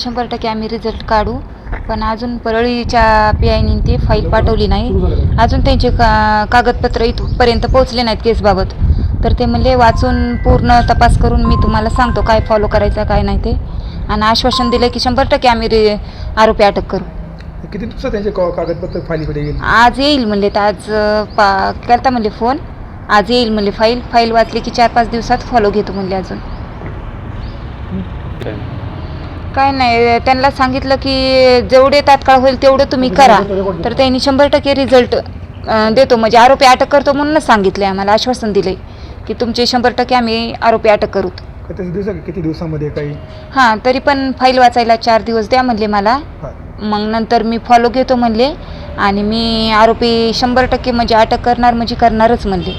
शंभर टक्के आम्ही रिझल्ट काढू. पण अजून परळीच्या पी आयनी ते फाईल पाठवली नाही. अजून त्यांचे का कागदपत्र इथपर्यंत पोहोचले नाहीत केसबाबत तर ते म्हणले वाचून पूर्ण तपास करून मी तुम्हाला सांगतो काय फॉलो करायचं काय नाही ते. आणि आश्वासन दिलं की शंभर टक्के आम्ही रे आरोपी अटक करू. किती दिवसात त्यांचे का- कागदपत्र फाईलीकडे येईल? आज येईल म्हणले तर आज अं, पा करता म्हणले फोन आज येईल म्हणले फाईल फाईल वाचली की चार पाच दिवसात फॉलो घेतो म्हणले अजून. काय नाही त्यांना सांगितलं की जेवढे तात्काळ होईल तेवढं तुम्ही करा. तर त्यांनी शंभर टक्के रिझल्ट देतो. म्हणजे आरोपी अटक करतो म्हणूनच सांगितले आम्हाला आश्वासन दिले की तुमचे शंभर टक्के आम्ही आरोपी अटक करू. किती दिवसामध्ये काही? हां तरी पण फाईल वाचायला चार दिवस द्या म्हणले मला. मग नंतर मी फॉलो घेतो म्हणले आणि मी आरोपी शंभर टक्के म्हणजे अटक करणार म्हणजे करणारच म्हणले.